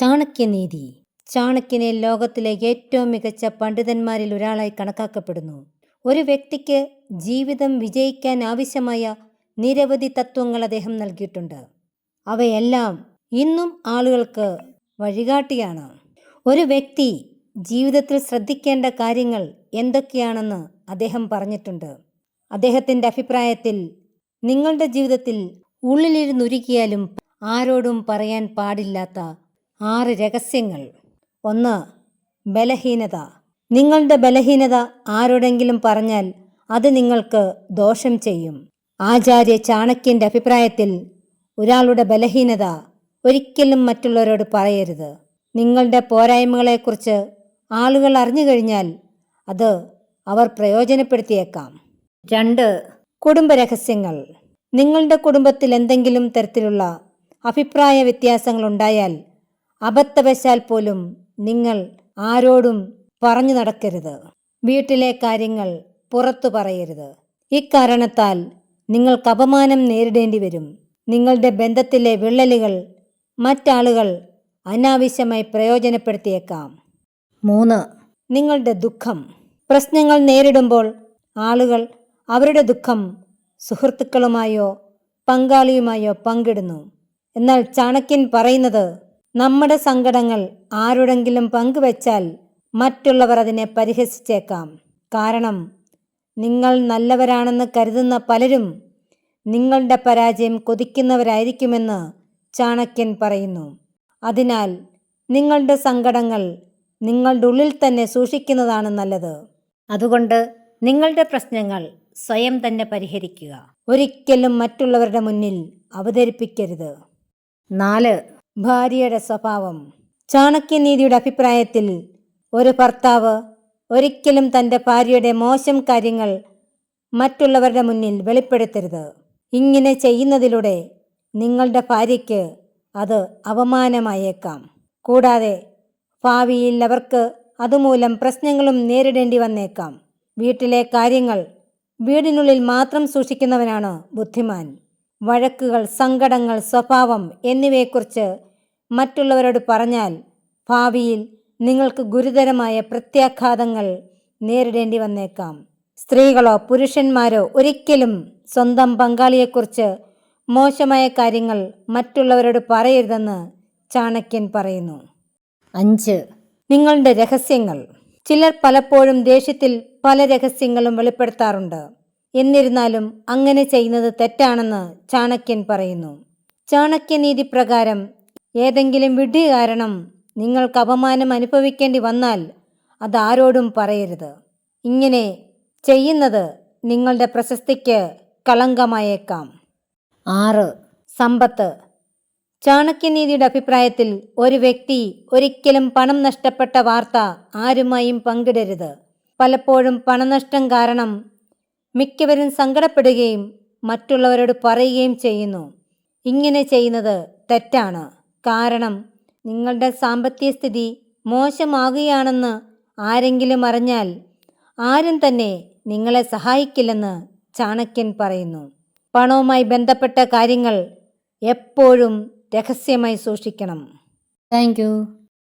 ചാണക്യനീതി. ചാണക്യനെ ലോകത്തിലെ ഏറ്റവും മികച്ച പണ്ഡിതന്മാരിൽ ഒരാളായി കണക്കാക്കപ്പെടുന്നു. ഒരു വ്യക്തിക്ക് ജീവിതം വിജയിക്കാൻ ആവശ്യമായ നിരവധി തത്വങ്ങൾ അദ്ദേഹം നൽകിയിട്ടുണ്ട്. അവയെല്ലാം ഇന്നും ആളുകൾക്ക് വഴികാട്ടിയാണ്. ഒരു വ്യക്തി ജീവിതത്തിൽ ശ്രദ്ധിക്കേണ്ട കാര്യങ്ങൾ എന്തൊക്കെയാണെന്ന് അദ്ദേഹം പറഞ്ഞിട്ടുണ്ട്. അദ്ദേഹത്തിന്റെ അഭിപ്രായത്തിൽ നിങ്ങളുടെ ജീവിതത്തിൽ ഉള്ളിലിരുന്നുരുക്കിയാലും ആരോടും പറയാൻ പാടില്ലാത്ത ആറ് രഹസ്യങ്ങൾ. ഒന്ന് ബലഹീനത. നിങ്ങളുടെ ബലഹീനത ആരോടെങ്കിലും പറഞ്ഞാൽ അത് നിങ്ങൾക്ക് ദോഷം ചെയ്യും. ആചാര്യ ചാണക്യന്റെ അഭിപ്രായത്തിൽ ഒരാളുടെ ബലഹീനത ഒരിക്കലും മറ്റുള്ളവരോട് പറയരുത്. നിങ്ങളുടെ പോരായ്മകളെക്കുറിച്ച് ആളുകൾ അറിഞ്ഞു കഴിഞ്ഞാൽ അത് അവർ പ്രയോജനപ്പെടുത്തിയേക്കാം. രണ്ട് കുടുംബരഹസ്യങ്ങൾ നിങ്ങളുടെ കുടുംബത്തിൽ എന്തെങ്കിലും തരത്തിലുള്ള അഭിപ്രായ വ്യത്യാസങ്ങൾ ഉണ്ടായാൽ അബദ്ധവശാൽ പോലും നിങ്ങൾ ആരോടും പറഞ്ഞു നടക്കരുത്. വീട്ടിലെ കാര്യങ്ങൾ പുറത്തു പറയരുത്. ഇക്കാരണത്താൽ നിങ്ങൾക്ക് അപമാനം നേരിടേണ്ടി വരും. നിങ്ങളുടെ ബന്ധത്തിലെ വിള്ളലുകൾ മറ്റാളുകൾ അനാവശ്യമായി പ്രയോജനപ്പെടുത്തിയേക്കാം. മൂന്ന് നിങ്ങളുടെ ദുഃഖം. പ്രശ്നങ്ങൾ നേരിടുമ്പോൾ ആളുകൾ അവരുടെ ദുഃഖം സുഹൃത്തുക്കളുമായോ പങ്കാളിയുമായോ പങ്കിടുന്നു. എന്നാൽ ചാണക്യൻ പറയുന്നത് നമ്മുടെ സങ്കടങ്ങൾ ആരുടെങ്കിലും പങ്കുവച്ചാൽ മറ്റുള്ളവർ അതിനെ പരിഹസിച്ചേക്കാം. കാരണം നിങ്ങൾ നല്ലവരാണെന്ന് കരുതുന്ന പലരും നിങ്ങളുടെ പരാജയം കൊതിക്കുന്നവരായിരിക്കുമെന്ന് ചാണക്യൻ പറയുന്നു. അതിനാൽ നിങ്ങളുടെ സങ്കടങ്ങൾ നിങ്ങളുടെ ഉള്ളിൽ തന്നെ സൂക്ഷിക്കുന്നതാണ് നല്ലത്. അതുകൊണ്ട് നിങ്ങളുടെ പ്രശ്നങ്ങൾ സ്വയം തന്നെ പരിഹരിക്കുക. ഒരിക്കലും മറ്റുള്ളവരുടെ മുന്നിൽ അവതരിപ്പിക്കരുത്. നാല് ഭാര്യയുടെ സ്വഭാവം. ചാണക്യനീതിയുടെ അഭിപ്രായത്തിൽ ഒരു ഭർത്താവ് ഒരിക്കലും തന്റെ ഭാര്യയുടെ മോശം കാര്യങ്ങൾ മറ്റുള്ളവരുടെ മുന്നിൽ വെളിപ്പെടുത്തരുത്. ഇങ്ങനെ ചെയ്യുന്നതിലൂടെ നിങ്ങളുടെ ഭാര്യയ്ക്ക് അത് അപമാനമായേക്കാം. കൂടാതെ ഭാവിയിൽ അവർക്ക് അതുമൂലം പ്രശ്നങ്ങളും നേരിടേണ്ടി വന്നേക്കാം. വീട്ടിലെ കാര്യങ്ങൾ വീടിനുള്ളിൽ മാത്രം സൂക്ഷിക്കുന്നവനാണ് ബുദ്ധിമാൻ. വഴക്കുകൾ സങ്കടങ്ങൾ സ്വഭാവം എന്നിവയെക്കുറിച്ച് മറ്റുള്ളവരോട് പറഞ്ഞാൽ ഭാവിയിൽ നിങ്ങൾക്ക് ഗുരുതരമായ പ്രത്യാഘാതങ്ങൾ നേരിടേണ്ടി വന്നേക്കാം. സ്ത്രീകളോ പുരുഷന്മാരോ ഒരിക്കലും സ്വന്തം പങ്കാളിയെക്കുറിച്ച് മോശമായ കാര്യങ്ങൾ മറ്റുള്ളവരോട് പറയരുതെന്ന് ചാണക്യൻ പറയുന്നു. അഞ്ച്. നിങ്ങളുടെ രഹസ്യങ്ങൾ. ചിലർ പലപ്പോഴും ദേഷ്യത്തിൽ പല രഹസ്യങ്ങളും വെളിപ്പെടുത്താറുണ്ട്. എന്നിരുന്നാലും അങ്ങനെ ചെയ്യുന്നത് തെറ്റാണെന്ന് ചാണക്യൻ പറയുന്നു. ചാണക്യനീതി പ്രകാരം ഏതെങ്കിലും വിഡ്ഢി കാരണം നിങ്ങൾക്ക് അപമാനം അനുഭവിക്കേണ്ടി വന്നാൽ അതാരോടും പറയരുത്. ഇങ്ങനെ ചെയ്യുന്നത് നിങ്ങളുടെ പ്രശസ്തിക്ക് കളങ്കമായേക്കാം. ആറ്. സമ്പത്ത്. ചാണക്യനീതിയുടെ അഭിപ്രായത്തിൽ ഒരു വ്യക്തി ഒരിക്കലും പണം നഷ്ടപ്പെട്ട വാർത്ത ആരുമായും പങ്കിടരുത്. പലപ്പോഴും പണനഷ്ടം കാരണം മിക്കവരും സങ്കടപ്പെടുകയും മറ്റുള്ളവരോട് പറയുകയും ചെയ്യുന്നു. ഇങ്ങനെ ചെയ്യുന്നത് തെറ്റാണ്. കാരണം നിങ്ങളുടെ സാമ്പത്തിക സ്ഥിതി മോശമാകുകയാണെന്ന് ആരെങ്കിലും അറിഞ്ഞാൽ ആരും തന്നെ നിങ്ങളെ സഹായിക്കില്ലെന്ന് ചാണക്യൻ പറയുന്നു. പണവുമായി ബന്ധപ്പെട്ട കാര്യങ്ങൾ എപ്പോഴും രഹസ്യമായി സൂക്ഷിക്കണം. താങ്ക്